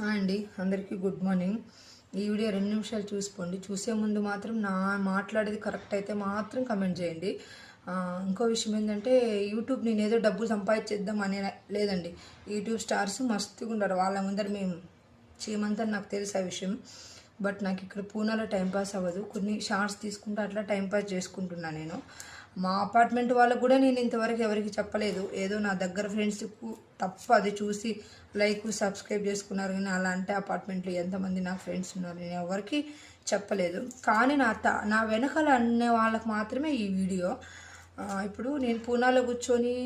Hi అండి అందరికీ good morning. ఈ వీడియో రెండు నిమిషాలు చూసుకోండి. చూసే ముందు మాత్రం నా మాట్లాడేది కరెక్ట్ అయితే మాత్రం కమెంట్ చేయండి. ఇంకో విషయం ఏంటంటే యూట్యూబ్ నేను ఏదో డబ్బులు సంపాదించేద్దాం అనే లేదండి. యూట్యూబ్ స్టార్స్ మస్తుగా ఉండరు వాళ్ళ ముందర మేము చేయమంతా నాకు తెలుసు ఆ విషయం. బట్ నాకు ఇక్కడ పూనాలో టైంపాస్ అవ్వదు. కొన్ని షార్ట్స్ తీసుకుంటూ అట్లా టైంపాస్ చేసుకుంటున్నా నేను. మా అపార్ట్మెంట్ వాళ్ళకు కూడా నేను ఇంతవరకు ఎవరికి చెప్పలేదు. ఏదో నా దగ్గర ఫ్రెండ్స్కు తప్ప అది చూసి లైక్ సబ్స్క్రైబ్ చేసుకున్నారు కానీ అలాంటి అపార్ట్మెంట్లో ఎంతమంది నా ఫ్రెండ్స్ ఉన్నారు నేను ఎవరికి చెప్పలేదు. కానీ నా త నా వెనకాల అనే వాళ్ళకి మాత్రమే ఈ వీడియో ఇప్పుడు నేను పూనాలో కూర్చొని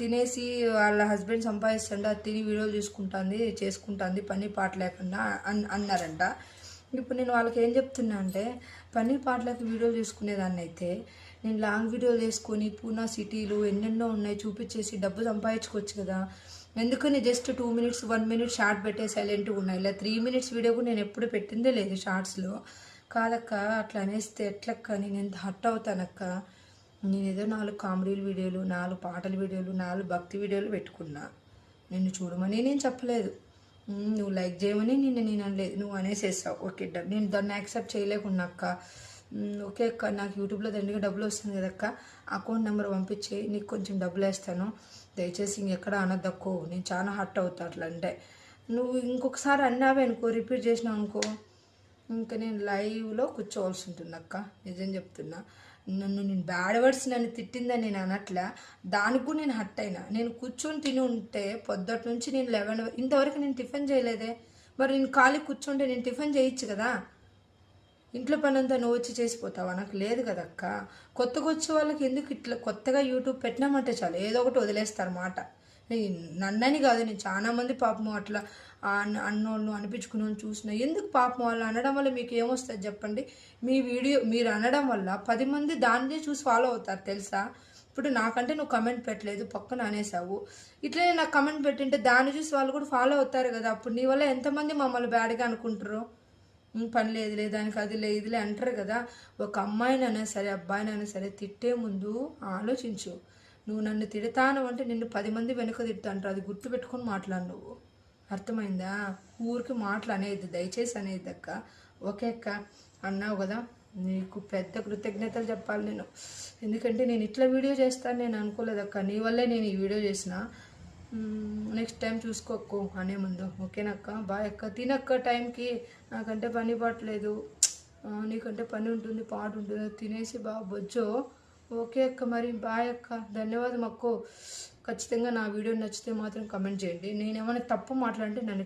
తినేసి వాళ్ళ హస్బెండ్ సంపాదిస్తుండ తిని వీడియోలు చూసుకుంటుంది చేసుకుంటుంది పని పాట లేకుండా అన్ అన్నారంట. ఇప్పుడు నేను వాళ్ళకి ఏం చెప్తున్నా అంటే పన్నీర్ పాటలకి వీడియో చేసుకునేదాన్ని అయితే నేను లాంగ్ వీడియోలు చేసుకొని పూనా సిటీలు ఎన్నెన్నో ఉన్నాయి చూపించేసి డబ్బు సంపాదించుకోవచ్చు కదా. ఎందుకని just two minutes one minute short పెట్టే సైలెంట్గా ఉన్నాయి. ఇలా త్రీ మినిట్స్ వీడియో కూడా నేను ఎప్పుడు పెట్టిందే లేదు షార్ట్స్లో. కాదక్క అట్లా అనేస్తే ఎట్లక్క నేను ఎంత హట్ అవుతానక్క? నేను ఏదో నాలుగు కామెడీ వీడియోలు నాలుగు పాటల వీడియోలు నాలుగు భక్తి వీడియోలు పెట్టుకున్నా. నిన్ను చూడమని నేను చెప్పలేదు. నువ్వు లైక్ చేయమని నిన్ను నేను అనలేదు నువ్వు అనేసేసావు. ఓకే డబ్బు నేను దాన్ని యాక్సెప్ట్ చేయలేకున్నా అక్క. ఓకే అక్క నాకు యూట్యూబ్లో దండిగా డబ్బులు వస్తుంది కదక్క అకౌంట్ నెంబర్ పంపించి నీకు కొంచెం డబ్బులు వేస్తాను. దయచేసి ఇంకెక్కడ అనద్దక్కో నేను చాలా హట్ అవుతా అట్లా అంటే. నువ్వు ఇంకొకసారి అన్నావే అనుకో రిపీట్ చేసినావు అనుకో. ఇంకా నేను లైవ్లో కూర్చోవాల్సి ఉంటుంది అక్క. నిజం చెప్తున్నా. నన్ను నేను బ్యాడ్ వర్డ్స్ నన్ను తిట్టిందని నేను అనట్లా. దానికి కూడా నేను హట్ అయినా. నేను కూర్చొని తిని ఉంటే పొద్దుటి నుంచి నేను లెవెన్ ఇంతవరకు నేను టిఫిన్ చేయలేదే. మరి నేను ఖాళీ కూర్చుంటే నేను టిఫిన్ చేయొచ్చు కదా? ఇంట్లో పని అంతా నువ్వు వచ్చి చేసిపోతావా నాకు లేదు కదా కొత్తగా వచ్చే వాళ్ళకి ఎందుకు ఇట్లా కొత్తగా యూట్యూబ్ పెట్టినామంటే చాలు. ఏదో ఒకటి వదిలేస్తారు మాట. నన్నని కాదు నేను చాలా మంది అట్లా అన్న- అన్నోళ్ళు అనిపించుకుని చూసిన. ఎందుకు పాపం వాళ్ళు అనడం వల్ల మీకు ఏమొస్తుంది చెప్పండి? మీ వీడియో మీరు అనడం వల్ల పది మంది దాన్నే చూసి ఫాలో అవుతారు తెలుసా? ఇప్పుడు నాకంటే నువ్వు కమెంట్ పెట్టలేదు పక్కన అనేసావు. ఇట్లే నాకు కమెంట్ పెట్టింటే దాన్ని చూసి వాళ్ళు కూడా ఫాలో అవుతారు కదా. అప్పుడు నీ వల్ల ఎంతమంది మమ్మల్ని బ్యాడ్గా అనుకుంటారు పని లేదులే దానికి అది లే ఇదిలే అంటారు కదా. ఒక అమ్మాయినైనా సరే అబ్బాయినైనా సరే తిట్టే ముందు ఆలోచించు. నువ్వు నన్ను తిడతాను అంటే నిన్ను పది మంది వెనుక తిడతా అది గుర్తుపెట్టుకొని మాట్లాడు నువ్వు. అర్థమైందా? ఊరికి మాటలు అనేది దయచేసి అనేది అక్క. ఓకే అక్క. అన్నావు కదా? నీకు పెద్ద కృతజ్ఞతలు చెప్పాలి నేను. ఎందుకంటే నేను ఇట్లా వీడియో చేస్తాను నేను అనుకోలేదు అక్క. నీ వల్లే నేను ఈ వీడియో చేసిన. నెక్స్ట్ టైం చూసుకోకు అనే ముందు. ఓకేనక్క బాయ్ అక్క. తినక్క టైంకి. నాకంటే పని పట్టలేదు నీకంటే పని ఉంటుంది పాటు ఉంటుంది. తినేసి బాగా బొజ్జో. ఓకే అక్క మరి బాయ్ అక్క. ధన్యవాదం అక్కో. ఖచ్చితంగా నా వీడియో నచ్చితే మాత్రం కమెంట్ చేయండి. నేను ఏమైనా తప్పు మాట్లాడితే నన్ను